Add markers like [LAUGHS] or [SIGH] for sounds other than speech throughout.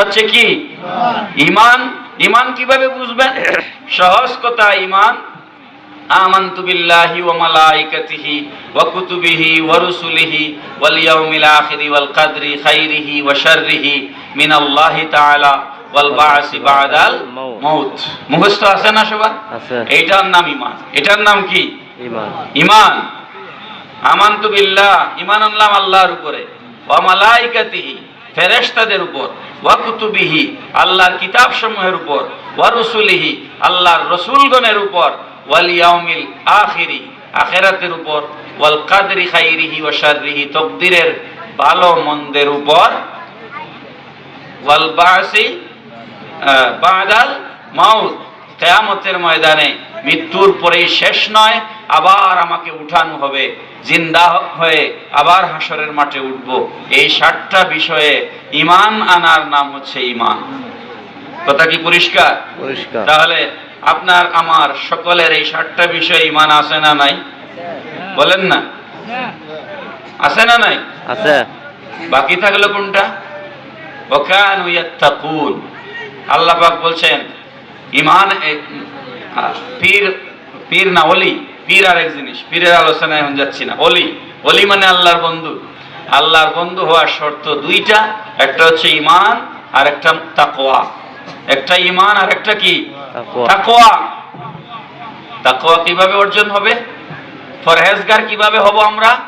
হচ্ছে কি? ইমান। ইমান কীভাবে বুঝবেন? সহজ কথা ইমান। মাউত। মুখস্থ আছে না সবার? আছে। এইটার নাম ইমান। এটার নাম কি? ইমান। ইমান। আমানতু বিল্লাহ। ইমান আনলাম আল্লাহর উপরে। ওয়া মালাইকাতিহি। ফেরেশতাদের উপর ওয়া কুতুবিহি আল্লাহর কিতাব সমূহের উপর ওয়া রুসুলিহি আল্লাহর রসুলগণের উপর ওয়াল ইয়াউমিল আখিরি, আখেরাতের উপর ওয়াল কাদরি খাইরিহি ওয়া শাররিহি, তকদিরের ভালো মন্দের উপর ওয়াল বাসি বাদাল মাউত। কেয়ামতের ময়দানে মৃত্যুর পরেই শেষ নয়। আবার আমাকে উঠানো হবে জিন্দা হয়ে আবার হাসরের মাঠে উঠব। এই ষাটটা বিষয়ে ইমান আনার নাম হচ্ছে ইমান। কথা কি পরিষ্কার? পরিষ্কার। তাহলে আপনার আমার সকলের এই ষাটটা বিষয়ে ইমান আছে না নাই? বলেন না। আছে না নাই? আছে। বাকি থাকল কোনটা? ওকানু ইয়াত্তাকুন। আল্লাহ পাক বলছেন ইমান পীর পীর না অলি পীর আর এক জিনিস পীরের আলোচনায় এখন যাচ্ছি না। অলি অলি মানে আল্লাহর বন্ধু। আল্লাহর বন্ধু হওয়ার শর্ত দুইটা একটা হচ্ছে ইমান আর একটা তাকওয়া। একটা ইমান আর একটা কি। তাকওয়া। তাকওয়া। কীভাবে অর্জন হবে? ফরহেজগার কীভাবে হব আমরা?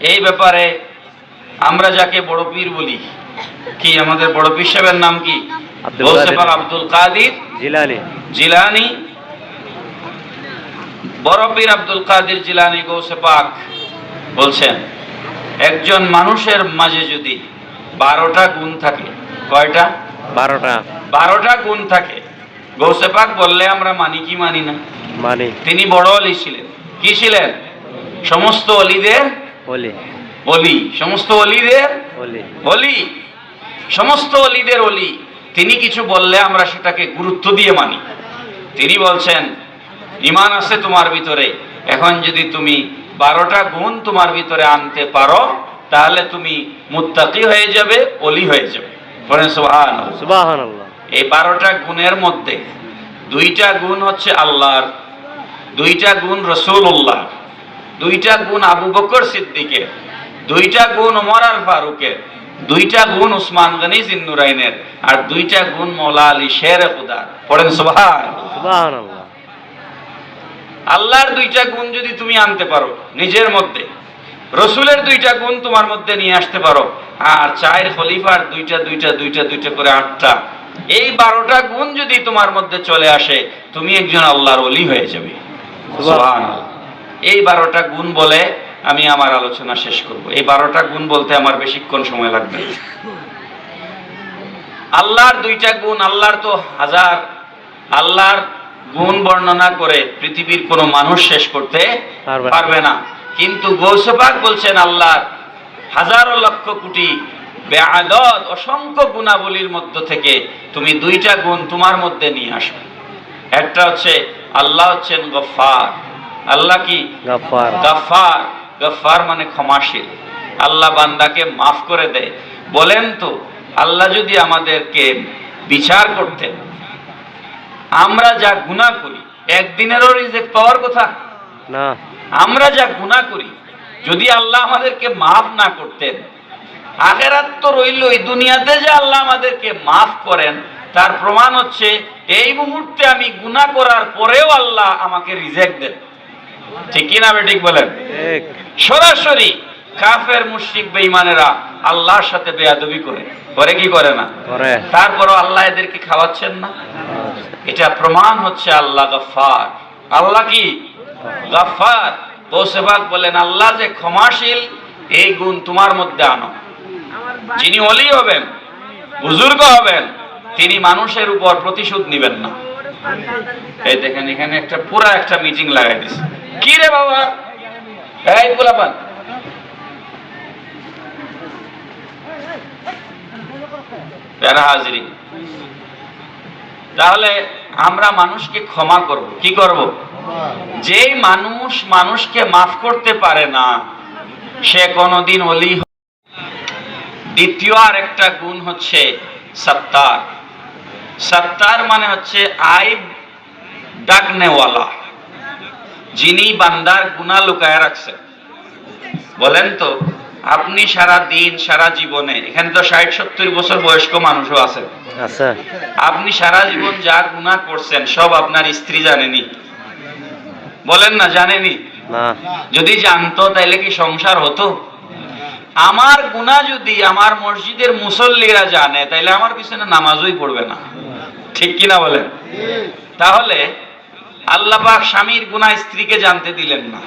এই ব্যাপারে আমরা যাকে বড় পীর বলি। কি আমাদের বড় পীর সাহেবের নাম কি। আব্দুল কাদির। জিলানি। জিলানি। বড় পীর আব্দুল কাদির জিলানি গৌসে পাক বলছেন একজন মানুষের মাঝে যদি বারোটা গুণ থাকে কয়টা? বারোটা। বারোটা গুণ থাকে। গৌসে পাক বললে আমরা মানি কি মানি না। মানে। তিনি বড় অলি ছিলেন। কি ছিলেন? সমস্ত অলিদের বলি অলি। সমস্ত অলিদের বলি অলি। সমস্ত অলিদের অলি। তিনি কিছু বললে আমরা সেটাকে গুরুত্ব দিয়ে মানি। তিনি বলছেন ইমান আছে তোমার ভিতরে। এখন যদি তুমি বারোটা গুণ তোমার ভিতরে আনতে পারো তাহলে তুমি মুত্তাকি হয়ে যাবে অলি হয়ে যাবে। এই বারোটা গুণের মধ্যে দুইটা গুণ হচ্ছে আল্লাহর দুইটা গুণ রসুল্লাহ দুইটা গুণ আবু বকর সিদ্দিকের দুইটা গুণ ওমর আল ফারুকের দুইটা গুণ উসমান গনি জিন্নুরাইনের আর দুইটা গুণ মৌলা আলী শের খুদার পড়েন সুবাহান আল্লাহ আল্লাহর দুইটা গুণ যদি তুমি আনতে পারো নিজের মধ্যে, রসুলের দুইটা গুণ তোমার মধ্যে নিয়ে আসতে পারো, আর চায়ের খলিফার দুইটা দুইটা দুইটা দুইটা করে আটটা, এই বারোটা গুণ যদি তোমার মধ্যে চলে আসে, তুমি একজন আল্লাহর অলি হয়ে যাবে। এই বারোটা গুণ বলে আমি আমার আলোচনা শেষ করব। এই বারোটা গুণ বলতে আমার বেশিক্ষণ সময় লাগবে আল্লাহর দুইটা গুণ, আল্লাহর তো হাজার, আল্লাহর গুণ বর্ণনা করে পৃথিবীর কোনো মানুষ শেষ করতে পারবে না। কিন্তু গৌসবাক বলছেন আল্লাহর হাজারো লক্ষ কোটি বেআদত অসংখ্য গুণাবলীর মধ্য থেকে তুমি দুইটা গুণ তোমার মধ্যে নিয়ে আসবে। একটা হচ্ছে আল্লাহ হচ্ছেন গফার আল্লাহ কি? গাফার গফার গফার মানে ক্ষমাশীল। আল্লাহ বান্দাকে মাফ করে দেয়। বলেন তো আল্লাহ যদি আমাদেরকে বিচার করতেন আমরা যা গুনাহ করি একদিনেরও রিজেক্ট পাওয়ার কথা? না। আমরা যা গুনাহ করি যদি আল্লাহ আমাদেরকে মাফ না করতেন আখেরাত তো রইল এই দুনিয়াতে যে আল্লাহ আমাদেরকে মাফ করেন তার প্রমাণ হচ্ছে এই মুহূর্তে আমি গুনাহ করার পরেও আল্লাহ আমাকে রিজেক্ট দেন। ঠিক কিনা বেঠিক বলেন? সরাসরি কাফের মুশরিক বেঈমানেরা আল্লাহর সাথে বেয়াদবি করে। করে কি করে না? করে। তারপরও আল্লাহ এদেরকে খাওয়াচ্ছেন না। এটা প্রমাণ হচ্ছে আল্লাহ গফার আল্লাহ কি? গফার গৌসেবাক বলেন আল্লাহ যে ক্ষমাশীল এই গুণ তোমার মধ্যে আনো। যিনি অলি হবেন বুজুর্গ হবেন তিনি মানুষের উপর প্রতিশোধ নিবেন না। এই দেখেন এখানে একটা পুরা একটা মিটিং লাগাই দিছে। কি রে বাবা? এই পোলাপান তাহলে আমরা মানুষকে ক্ষমা করব। কি করব? যেই মানুষ মানুষকে মাফ করতে পারে না, সে কোনোদিন অলি দ্বিতীয় আর একটা গুণ হচ্ছে সত্তার। সত্তার মানে হচ্ছে আইব ডাকনেওয়ালা, যিনি বান্দার গুণা লুকায় রাখছেন বলেন তো আপনি সারা দিন সারা জীবনে এখানে তো ষাট সত্তর বছর বয়স্ক মানুষও আছে। আপনি সারা জীবন যা গুণা করছেন সব আপনার স্ত্রী জানেনি। বলেন না জানেনি? যদি জানতো তাইলে কি সংসার হতো? আমার গুণা যদি আমার মসজিদের মুসল্লিরা জানে তাইলে আমার পিছনে নামাজই পড়বে না। ঠিক কিনা বলেন? তাহলে আল্লাহ পাক স্বামীর গুণা স্ত্রীকে জানতে দিলেন না।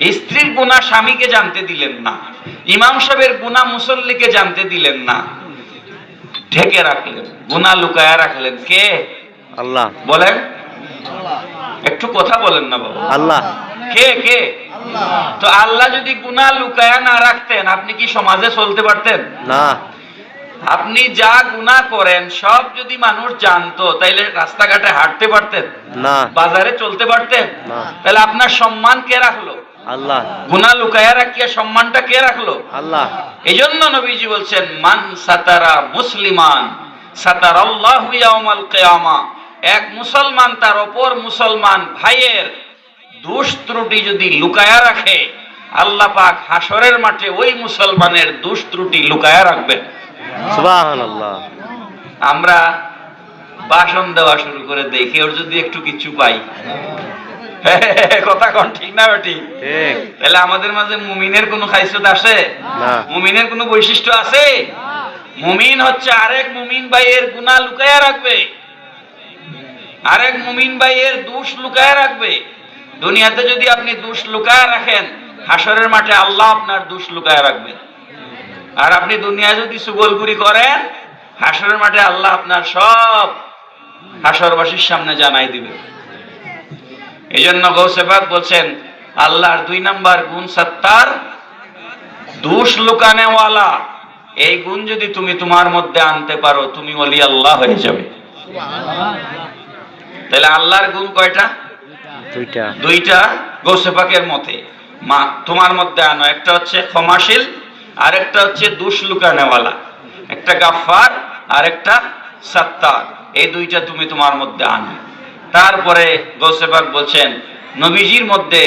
স্ত্রীর গুণা স্বামীকে জানতে দিলেন না। ইমাম সাহেবের গুণা মুসল্লিকে জানতে দিলেন না। ঢেকে রাখলেন গুণা লুকায়া রাখলেন। কে? আল্লাহ। বলেন। একটু কথা বলেন না বাবা। আল্লাহ। কে কে? তো আল্লাহ যদি গুণা লুকায়া না রাখতেন আপনি কি সমাজে চলতে পারতেন? না। আপনি যা গুণা করেন সব যদি মানুষ জানতো তাইলে রাস্তাঘাটে হাঁটতে পারতেন? না। বাজারে চলতে পারতেন? না। তাহলে আপনার সম্মান কে রাখল? আল্লাহ। গুণা লুকায়া রাখিয়া সম্মানটা কে রাখল? আল্লাহ। এই জন্য নবীজি বলছেন মান সাতারা মুসলিমান সাতার আল্লাহ ইয়াউমাল কিয়ামা। এক মুসলমান তার অপর মুসলমান ভাইয়ের দোষ ত্রুটি যদি লুকায়া রাখে আল্লাহ পাক হাসরের মাঠে ওই মুসলমানের দোষ ত্রুটি লুকায়া রাখবেন। সুবাহান আল্লাহ আমরা বাসন দেওয়া শুরু করে দেই কেউ যদি একটু কিছু পাই [LAUGHS] কথা কন ঠিক না বেটি? তাহলে আমাদের মাঝে মুমিনের কোনো খাইসত আছে মুমিনের কোনো বৈশিষ্ট্য আছে? মুমিন হচ্ছে আরেক মুমিন ভাইয়ের গুনাহ লুকায়া রাখবে। আরেক মুমিন ভাইয়ের দোষ লুকায়া রাখবে। দুনিয়াতে যদি আপনি দোষ লুকায়া রাখেন হাসরের মাঠে আল্লাহ আপনার দোষ লুকায়া রাখবেন আর আপনি দুনিয়া যদি সুগলগুরি করেন হাসরের মাঠে আল্লাহ আপনার সব হাসরবাসীর সামনে জানাই দিবে। এই জন্য গৌসেবাক বলছেন আল্লাহর দুই নাম্বার গুণ সত্তার দোষ লুকানেওয়ালা। এই গুণ যদি তুমি তোমার মধ্যে আনতে পারো তুমি অলি আল্লাহ হয়ে যাবে। তাহলে আল্লাহর গুণ কয়টা? দুইটা। দুইটা গৌসেপাকের মতে। মা তোমার মধ্যে আনো একটা হচ্ছে ক্ষমাশীল আর একটা হচ্ছে দুষ লুকানেওয়ালা। একটা গাফার আর একটা সত্তার। এই দুইটা তুমি তোমার মধ্যে আনো। তারপরে গৌসেপাক বলছেন নবীজির মধ্যে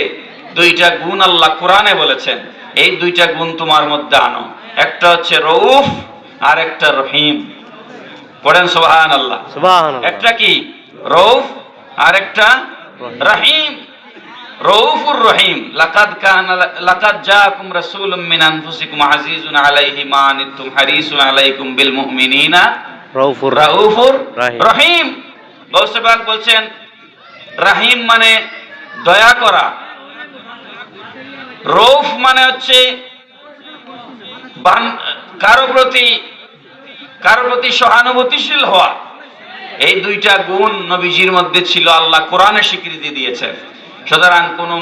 দুইটা গুণ আল্লাহ কোরআনে বলেছেন এই দুইটা গুণ তোমার মধ্যে আনো। একটা হচ্ছে রৌফ আর একটা রহিম। পড়েন সোহান আল্লাহ একটা কি? রৌফ আর একটা রহিম। রৌফুর রহিম। লাকাদ কান লাকাদ জাআকুম রাসূলুম মিন আনফুসিকুম আজিজুন আলাইহি মা আনিতুম হারিসুন আলাইকুম বিল মুমিনিনা। রৌফুর রাহিম। গৌসবাগ বলছেন, রাহিম মানে দয়া করা। রৌফ মানে হচ্ছে কারও প্রতি কারও প্রতি সহানুভূতিশীল হওয়া। এই দুইটা গুণ নবীজির মধ্যে ছিল, আল্লাহ কোরআনে স্বীকৃতি দিয়েছেন। সুতরাং কোনো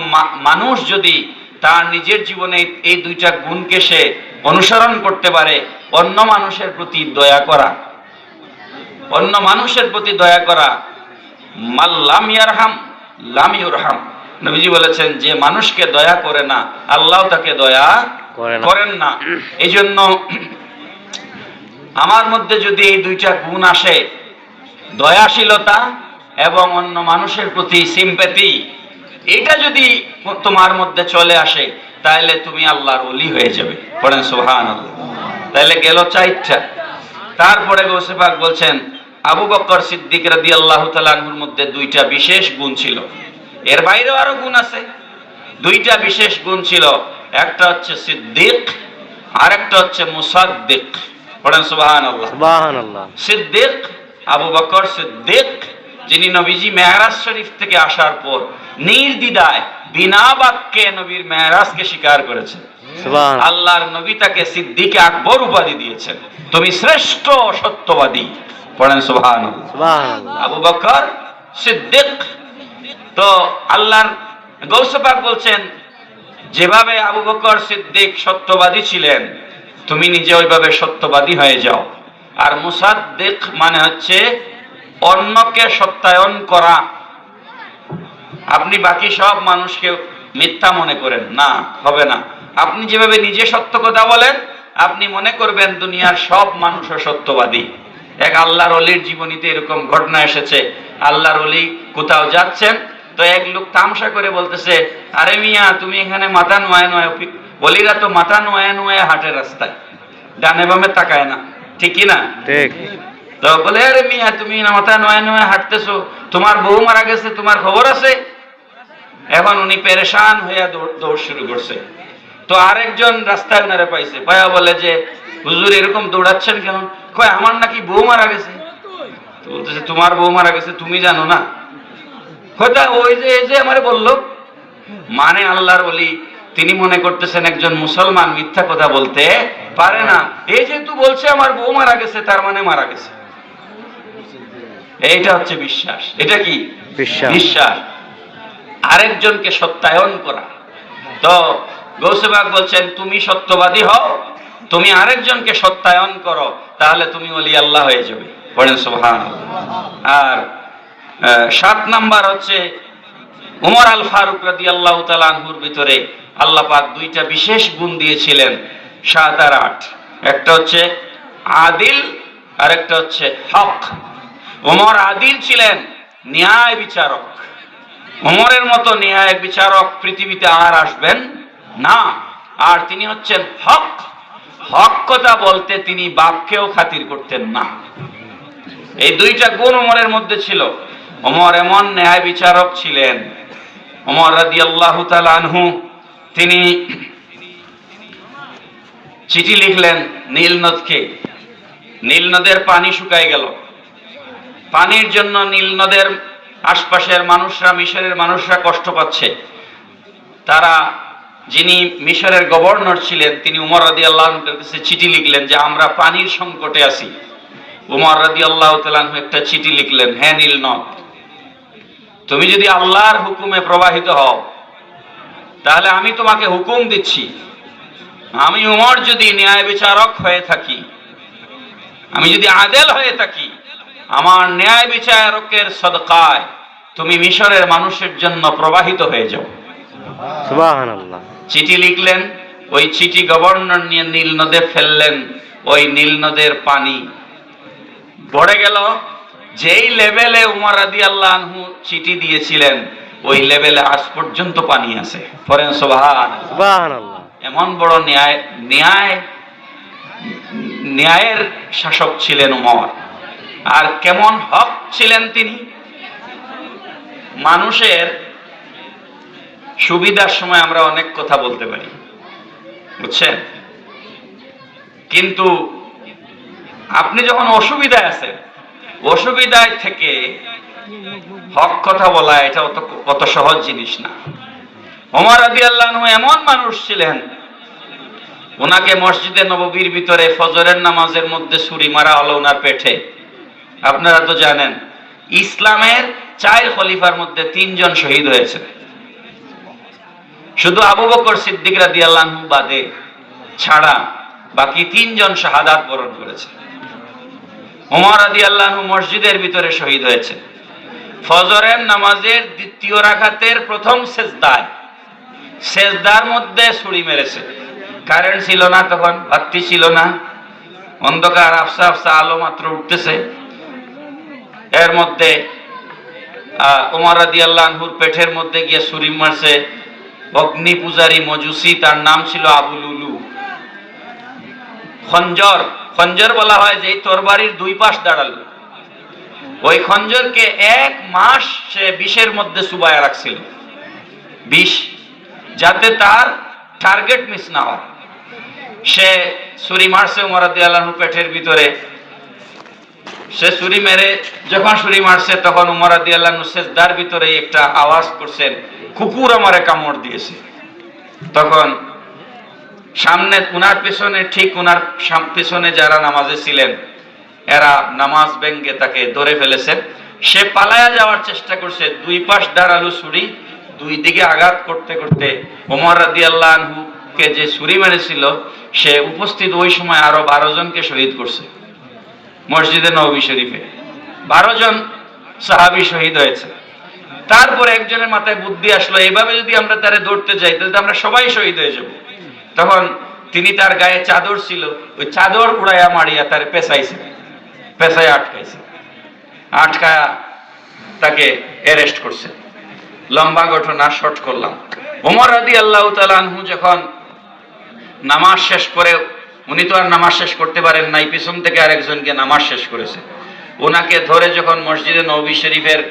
মানুষ যদি তার নিজের জীবনে এই দুইটা গুণকে সে অনুসরণ করতে পারে, অন্য মানুষের প্রতি দয়া করা। অন্য মানুষের প্রতি দয়া করা মাল্লাম ইয়ারহাম লাম ইউরহাম। নবীজি বলেছেন যে মানুষকে দয়া করে না আল্লাহ তাকে দয়া। করেন না। এই জন্য আমার মধ্যে যদি এই দুইটা গুণ আসে দয়াশীলতা এবং অন্য মানুষের প্রতি সিম্প্যাথি এটা যদি তোমার মধ্যে চলে আসে তাহলে তুমি আল্লাহর অলি হয়ে যাবে। পড়েন সুহান তাহলে গেল চাইটা তারপরে গোসেফাক বলছেন আবু বক্কর সিদ্দিক রাদি আল্লাহ তালাহুর মধ্যে দুইটা বিশেষ গুণ ছিল। এর বাইরেও আরও গুণ আছে। দুইটা বিশেষ গুণ ছিল। একটা হচ্ছে সিদ্দিক আর একটা হচ্ছে মুসাদ্দিক। পড়েন সুবাহান আল্লাহ সিদ্দিক আবু বকর সিদ্দিক যিনি নবীজি মেহরাজ শরীফ থেকে আসার পর নির্দ্বিধায় বিনা বাক্যে নবীর মেহরাজকে স্বীকার করেছেন। আল্লাহর নবী তাকে সিদ্দিকে আকবর উপাধি দিয়েছেন। তুমি শ্রেষ্ঠ সত্যবাদী। পড়েন সুবহান। আবু বকর সিদ্দিক। তো আল্লাহর গৌসপাক বলছেন যেভাবে আবু বকর সিদ্দিক সত্যবাদী ছিলেন তুমি নিজে ওইভাবে সত্যবাদী হয়ে যাও। আর মুসাদ্দিক মানে হচ্ছে অন্যকে সত্যায়ন করা। আপনি বাকি সব মানুষকে মিথ্যা মনে করেন। না হবে না। আপনি যেভাবে নিজে সত্য কথা বলেন আপনি মনে করবেন দুনিয়ার সব মানুষও সত্যবাদী। এক আল্লাহর অলির জীবনীতে এরকম ঘটনা এসেছে। আল্লাহর অলি কোথাও যাচ্ছেন তো এক লোক তামসা করে বলতেছে আরে মিয়া তুমি এখানে মাথা নোয়া নোয়া অলিরা তো মাথা নোয়া নোয়া হাটে রাস্তায় ডানে বামে তাকায় না ঠিক কি না? ঠিক। তো বলে আরে মিয়া তুমি মাথা নয় নয় হাঁটতেছো তোমার বউ মারা গেছে তোমার খবর আছে? এখন উনি পেরেশান হইয়া দৌড় দৌড় শুরু করছে। তো আরেকজন রাস্তায় ওনারে পাইছে পায়া বলে যে হুজুর এরকম দৌড়াচ্ছেন কেন? কয় আমার নাকি বউ মারা গেছে? বলতেছে তোমার বউ মারা গেছে তুমি জানো না? হয়তো ওই যে এই যে আমারে বলল মানে আল্লাহর বলি তিনি মনে করতেছেন একজন মুসলমান মিথ্যা কথা বলতে পারে না। এই যেহেতু বলছে আমার বউ মারা গেছে তার মানে মারা গেছে। এইটা হচ্ছে বিশ্বাস। এটা কি? বিশ্বাস। বিশ্বাস। আরেকজনকে সত্যায়ন করা। তো গৌসেবাগ বলছেন তুমি সত্যবাদী হও তুমি আরেকজনকে সত্যায়ন করো, তাহলে তুমি অলি আল্লাহ হয়ে যাবে। পড়েন সোহান আর সাত নাম্বার হচ্ছে উমর আল ফারুক রাদি আল্লাহ তালানহুর ভিতরে আল্লাহ পাক দুইটা বিশেষ গুণ দিয়েছিলেন, সাত আর আট। একটা হচ্ছে আদিল আর একটা হচ্ছে হক। ওমর আদিল ছিলেন ন্যায় বিচারক। ওমরের মতো ন্যায় বিচারক পৃথিবীতে আর আসবেন না। আর তিনি হচ্ছেন হক। হক কথা বলতে তিনি বাপকেও খাতির করতেন না। এই দুইটা গুণ ওমরের মধ্যে ছিল। ওমর এমন ন্যায় বিচারক ছিলেন। ওমর রাদি আল্লাহ আনহু, তিনি চিঠি লিখলেন নীল নদকে নীল নদের পানি শুকায় গেল। পানির জন্য নীল নদের আশপাশের মানুষরা, মিশরের মানুষরা কষ্ট পাচ্ছে। তারা যিনি মিশরের গভর্নর ছিলেন, তিনি উমর রাদি আল্লাহর কাছে চিঠি লিখলেন যে, আমরা পানির সংকটে আছি। উমর রাদি আল্লাহ তালাহু একটা চিঠি লিখলেন হ্যাঁ নীল নদ, তুমি যদি আল্লাহর হুকুমে প্রবাহিত হও, তাহলে আমি তোমাকে হুকুম দিচ্ছি, আমি উমর যদি ন্যায় বিচারক হয়ে থাকি, আমি যদি আদেল হয়ে থাকি, আমার ন্যায় বিচারকের সদকায় তুমি মিশরের মানুষের জন্য প্রবাহিত হয়ে যাও। সুবহানাল্লাহ। চিঠি লিখলেন ওই চিঠি গভর্নর নিয়ে নীল নদে ফেললেন ওই নীল নদের পানি। পড়ে গেল যেই লেভেলে উমর রাদি আল্লাহ আনহু চিঠি দিয়েছিলেন ওই লেভেলে আজ পর্যন্ত পানি আছে। পরেন সোভান এমন বড় ন্যায় ন্যায় ন্যায়ের শাসক ছিলেন উমর। আর কেমন হক ছিলেন তিনি? মানুষের সুবিধার সময় আমরা অনেক কথা বলতে পারি। বুঝছেন? কিন্তু আপনি যখন অসুবিধায় আছেন, অসুবিধায় থেকে হক কথা বলা, এটা অত অত সহজ জিনিস না। ওমর আদি আল্লাহ এমন মানুষ ছিলেন ওনাকে মসজিদে নববীর ভিতরে ফজরের নামাজের মধ্যে ছুরি মারা হলো ওনার পেটে। আপনারা তো জানেন, ইসলামের চার খলিফার মধ্যে তিনজন শহীদ হয়েছে। শুধু আবু বকর সিদ্দিক রাদি আল্লাহ বাদে ছাড়া বাকি তিনজন শাহাদাত বরণ করেছে। ওমর আদি আল্লাহ মসজিদের ভিতরে শহীদ হয়েছে। ফজরের নামাজের দ্বিতীয় রাখাতের প্রথম সেজদায়। সেজদার মধ্যে ছুরি মেরেছে। কারেন্ট ছিল না তখন, বাতি ছিল না। অন্ধকার আফসা আফসা আলো মাত্র উঠতেছে। এর মধ্যে উমর রাদি আল্লাহুর পেটের মধ্যে গিয়ে ছুরি মারছে। অগ্নি পূজারী মজুসি, তার নাম ছিল আবু লুলু। খঞ্জর খঞ্জর বলা হয় যে তরবারির দুই পাশ দাঁড়াল। ওই খঞ্জরকে এক মাস সে বিষের মধ্যে সুবায়া রাখছিল। বিষ, যাতে তার টার্গেট মিস না হয়। সে ছুরি মারছে উমরাদি আল্লাহর পেটের ভিতরে। সে ছুরি মেরে, যখন ছুরি মারছে, তখন উমরাদি আল্লাহ সেজদার ভিতরে একটা আওয়াজ করছেন, কুকুর আমারে কামড় দিয়েছে। তখন সামনে, উনার পেছনে, ঠিক উনার পেছনে যারা নামাজে ছিলেন, এরা নামাজ ব্যঙ্গে তাকে ধরে ফেলেছেন সে পালায়া যাওয়ার চেষ্টা করছে, দুই পাশ দাঁড়াল ছুরি, দুই দিকে আঘাত করতে করতে ওমর রাদি আল্লাহ যে ছুরি মেরেছিল, সে উপস্থিত ওই সময় আরও বারো জনকে শহীদ করছে। মসজিদে নবী শরীফে। বারো জন সাহাবি শহীদ হয়েছে। তারপরে একজনের মাথায় বুদ্ধি আসলো এইভাবে যদি আমরা তারে দৌড়তে যাই, তাহলে আমরা সবাই শহীদ হয়ে যাব। তখন তিনি তার গায়ে চাদর ছিল, ওই চাদর উড়াইয়া মারিয়া তার পেঁচাইছে পেশায় আটকাইছে। আটকায়া তাকে অ্যারেস্ট করছে। লম্বা ঘটনা শর্ট করলাম। ওমর রাদি আল্লাহ তালানহু যখন নামাজ শেষ করে উনি তো আর নামাজ শেষ করতে পারেন নাই, পিছন থেকে আরেকজনকে নামাজ শেষ করেছে। ওনাকে ধরে যখন মসজিদে নবী শরীফের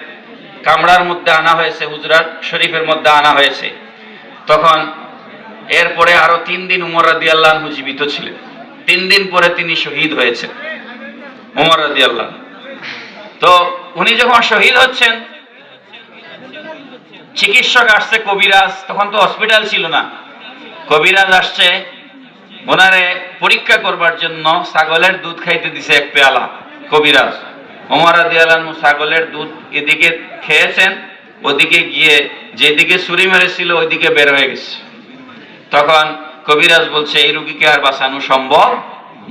কামরার মধ্যে আনা হয়েছে হুজরাত শরীফের মধ্যে আনা হয়েছে, তখন এরপরে আরও তিন দিন উমর রাদি আল্লাহু জীবিত ছিলেন। তিন দিন পরে তিনি শহীদ হয়েছেন, উমর রাদি আল্লাহ তো উনি যখন শহীদ হচ্ছেন, চিকিৎসক আসছে কবিরাজ, তখন তো হসপিটাল ছিল না। কবিরাজ আসছে ওনারে পরীক্ষা করবার জন্য ছাগলের দুধ খাইতে দিছে এক পেয়ালা কবিরাজ। ওমর আদিয়ালানু ছাগলের দুধ এদিকে খেয়েছেন, ওদিকে গিয়ে যেদিকে ছুরি মেরেছিল ওইদিকে বের হয়ে গেছে। তখন কবিরাজ বলছে, এই রুগীকে আর বাঁচানো সম্ভব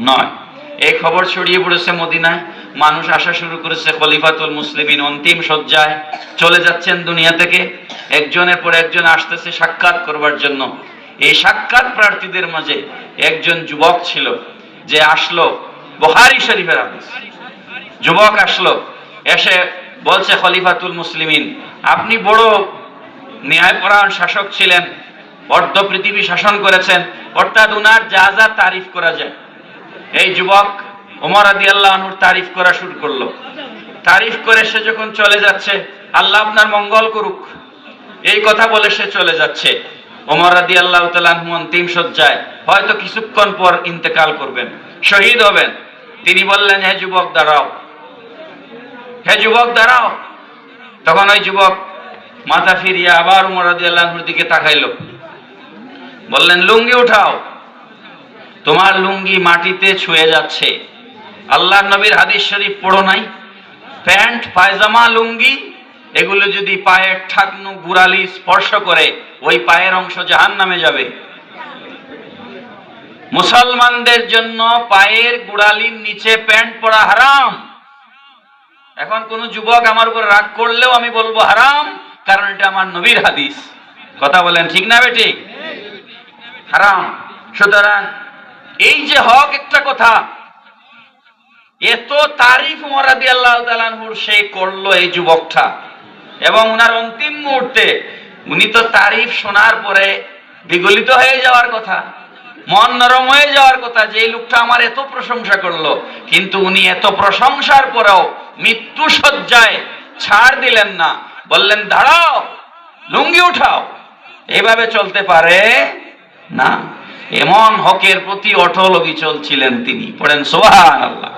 নয়। এই খবর ছড়িয়ে পড়েছে মদিনায়। মানুষ আসা শুরু করেছে খলিফাতুল মুসলিমিন অন্তিম শয্যায়। চলে যাচ্ছেন দুনিয়া থেকে। একজনের পর একজন আসতেছে সাক্ষাৎ করবার জন্য। এই সাক্ষাৎ প্রার্থীদের মাঝে একজন যুবক ছিল যে আসলো বহারি শরীফের হাদিস। যুবক আসলো, এসে বলছে, খলিফাতুল মুসলিমিন, আপনি বড় ন্যায়পরায়ণ শাসক ছিলেন, অর্ধ পৃথিবী শাসন করেছেন, অর্থাৎ উনার যা যা তারিফ করা যায়। এই যুবক ওমর আদি আল্লাহনুর তারিফ করা শুরু করল। তারিফ করে সে যখন চলে যাচ্ছে, আল্লাহ আপনার মঙ্গল করুক। এই কথা বলে সে চলে যাচ্ছে। ওমর আদি আল্লাহ তালাহু অন্তিম সজ্জায় হয়তো কিছুক্ষণ পর ইন্তেকাল করবেন, শহীদ হবেন। তিনি বললেন, হে যুবক, দাঁড়াও। হে যুবক, দাঁড়াও। তখন ওই যুবক মাথা ফিরিয়ে আবার উমর আদি আল্লাহর দিকে তাকাইলো। বললেন, লুঙ্গি উঠাও। তোমার লুঙ্গি মাটিতে ছুঁয়ে যাচ্ছে। আল্লাহ নবীর হাদিস শরীফ পড়ো নাই। প্যান্ট, পায়জামা, লুঙ্গি এগুলো যদি পায়ের ঠাকনু গুড়ালি স্পর্শ করে, ওই পায়ের অংশ জাহান নামে যাবে। মুসলমানদের জন্য পায়ের গুড়ালির নিচে প্যান্ট পরা হারাম। এখন কোন যুবক আমার উপর রাগ করলেও আমি বলব হারাম, কারণ এটা আমার নবীর হাদিস। কথা বলেন ঠিক না বে ঠিক হারাম। সুতরাং এই যে হক একটা কথা, এত তারিফ মরাদি আল্লাহ সে করল এই যুবকটা। এবং ওনার অন্তিম মুহূর্তে উনি তো তারিফ শোনার পরে বিগলিত হয়ে যাওয়ার কথা, মন নরম হয়ে যাওয়ার কথা যে লোকটা আমার এত প্রশংসা করল, কিন্তু উনি এত প্রশংসার পরেও মৃত্যু সজ্জায় ছাড় দিলেন না। বললেন, দাঁড়াও, লুঙ্গি উঠাও। এভাবে চলতে পারে না। এমন হকের প্রতি অটল অবিচল ছিলেন তিনি। পড়েন সোহান আল্লাহ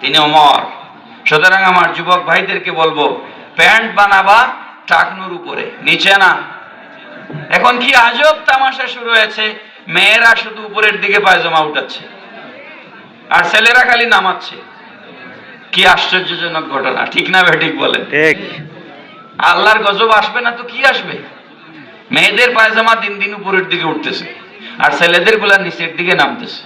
তিনি অমর। সুতরাং আমার যুবক ভাইদেরকে বলব প্যান্ট বানাবা টাকনুর উপরে নিচে না। এখন কি আজব তামাশা শুরু হয়েছে মেয়েরা শুধু উপরের দিকে পায়জামা উঠাচ্ছে আর ছেলেরা খালি নামাচ্ছে। কি আশ্চর্যজনক ঘটনা ঠিক না ভাই ঠিক বলেন? ঠিক। আল্লাহর গজব আসবে না তো কি আসবে? মেয়েদের পায়জামা দিন দিন উপরের দিকে উঠতেছে আর ছেলেদেরগুলা নিচের দিকে নামতেছে।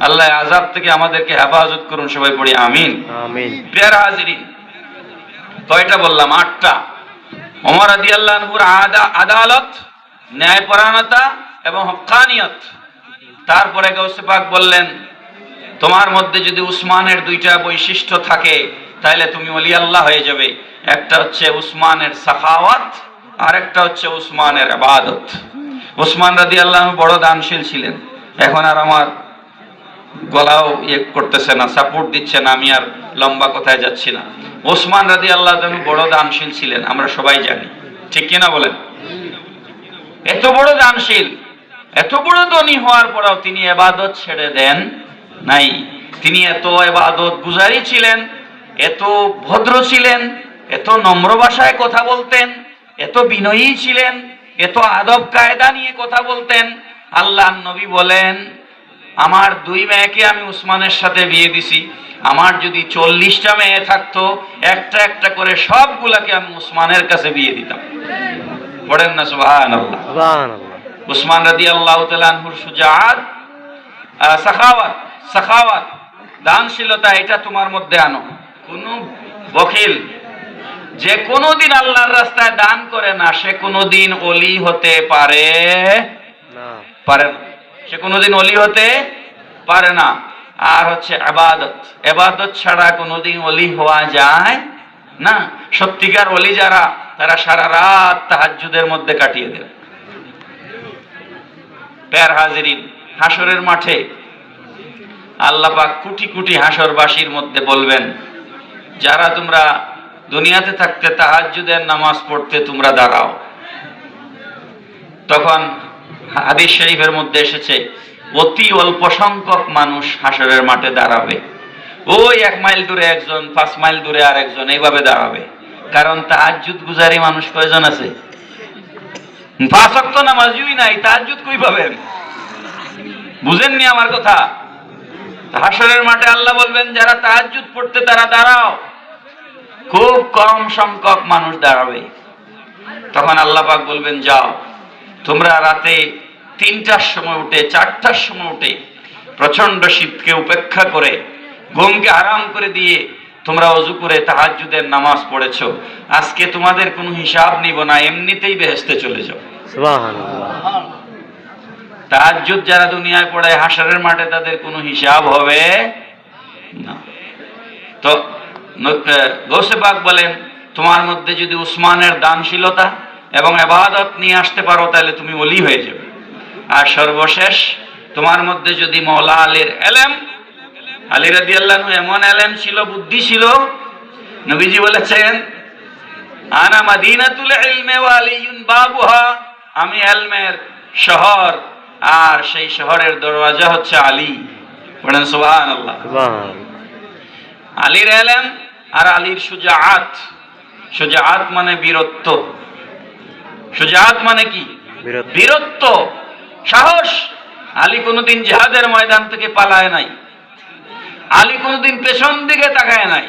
আল্লাহ আজাব থেকে আমাদেরকে হেফাজত করুন সবাই পড়ি আমিন। আমিন। প্রিয়ার হাজিরিন কয়টা বললাম? আটটা। ওমর আদি আল্লাহর আদা আদালত, ন্যায়পরায়ণতা এবং হক্কানিয়ত তারপরে গৌসে পাক বললেন, তোমার মধ্যে যদি উসমানের দুইটা বৈশিষ্ট্য থাকে তাহলে তুমি অলি আল্লাহ হয়ে যাবে। একটা হচ্ছে উসমানের সাখাওয়াত আর একটা হচ্ছে উসমানের আবাদত। উসমান রাদি আল্লাহ বড় দানশীল ছিলেন। এখন আর আমার গলাও ইয়ে করতেছে না, সাপোর্ট দিচ্ছে না, আমি আর লম্বা কথায় যাচ্ছি না। ওসমান রাদি আল্লাহ বড় দানশীল ছিলেন, আমরা সবাই জানি। ঠিক কিনা বলেন? এত বড় দানশীল, এত বড় ধনী হওয়ার পরেও তিনি এবাদত ছেড়ে দেন নাই। তিনি এত এবাদত গুজারি ছিলেন, এত ভদ্র ছিলেন, এত নম্র ভাষায় কথা বলতেন, এত বিনয়ী ছিলেন, এত আদব কায়দা নিয়ে কথা বলতেন। আল্লাহ নবী বলেন আমার দুই মেয়েকে আমি উসমানের সাথে বিয়ে দিছি। আমার যদি চল্লিশটা মেয়ে থাকতো একটা একটা করে সবগুলাকে আমি উসমানের কাছে বিয়ে দিতাম। পড়েন না সুবাহান উসমান রাদি আল্লাহ তালানহুর সুজাত সাখাওয়াত সাখাওয়াত দানশীলতা এটা তোমার মধ্যে আনো। কোন বখিল যে কোনোদিন আল্লাহর রাস্তায় দান করে না সে কোনোদিন অলি হতে পারে না। পারে না। সে কোনোদিন অলি হতে পারে না। আর হচ্ছে আবাদত। এবাদত ছাড়া কোনোদিন অলি হওয়া যায় না। সত্যিকার অলি যারা, তারা সারা রাত তাহাজ্জুদের মধ্যে কাটিয়ে দেবে প্যার হাজিরিন হাসরের মাঠে আল্লাহ পাক কোটি কোটি হাসরবাসীর মধ্যে বলবেন, যারা তোমরা দুনিয়াতে থাকতে তাহাজ্জুদের নামাজ পড়তে তোমরা দাঁড়াও। তখন হাদিস শরীফের মধ্যে এসেছে, অতি অল্প সংখ্যক মানুষ হাসরের মাঠে দাঁড়াবে। ওই এক মাইল দূরে একজন, পাঁচ মাইল দূরে আর একজন, এইভাবে দাঁড়াবে। কারণ তাহাজ্জুদ গুজারি মানুষ কয়জন আছে? নামাজই নাই কই পাবেন? বুঝেননি আমার কথা? হাসরের মাঠে আল্লাহ বলবেন, যারা তাহাজ্জুদ পড়তে তারা দাঁড়াও। খুব কম সংখ্যক মানুষ দাঁড়াবে। তখন আল্লাহ পাক বলবেন, যাও। তোমরা রাতে তিনটার সময় উঠে চারটার সময় উঠে প্রচণ্ড শীতকে উপেক্ষা করে ঘুমকে আরাম করে দিয়ে তোমরা অজু করে তাহাজ্জুদের নামাজ পড়েছো। আজকে তোমাদের কোনো হিসাব নিব না এমনিতেই বেহেস্তে চলে যাও। তাহাজ্জুদ যারা দুনিয়ায় পড়ে হাসারের মাঠে তাদের কোনো হিসাব হবে না। তো ন- আহ, গৌসে পাক বলেন তোমার মধ্যে যদি উসমানের দানশীলতা এবং এবাদত নিয়ে আসতে পারো তাহলে তুমি অলি হয়ে যাবে। আর সর্বশেষ তোমার মধ্যে যদি মৌলা আলীর এলেম আলী রাদি এমন এলেম ছিল বুদ্ধি ছিল নবীজি বলেছেন আনা মাদিনাতুল ইলমে ওয়া আলিয়ুন বাবুহা আমি এলমের শহর আর সেই শহরের দরওয়াজা হচ্ছে আলী। বলেন সুবহানাল্লাহ। সুবাহান। আলীর এলেম আর আলীর সুজাআত। সুজাআত মানে বীরত্ব। সুজাআত মানে কি? বীরত্ব। সাহস। আলী কোনোদিন জিহাদের ময়দান থেকে পালায় নাই। আলী কোনোদিন পেছন দিকে তাকায় নাই।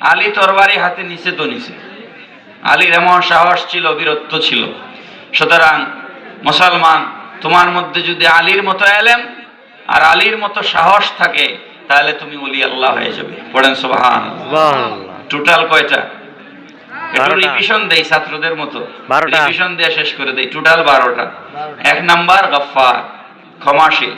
আলী তরবারি হাতে নিচে তো নিচে। আলীর এমন সাহস ছিল বীরত্ব ছিল। সুতরাং মুসলমান তোমার মধ্যে যদি আলীর মতো এলেম আর আলীর মতো সাহস থাকে তাহলে তুমি ওলি আল্লাহ হয়ে যাবে। পড়েন আল্লাহ টোটাল কয়টা। রিভিশন দেই ছাত্রদের মতো। রিভিশন দিয়ে শেষ করে দেই টোটাল বারোটা। এক নাম্বার গফার ক্ষমাশীল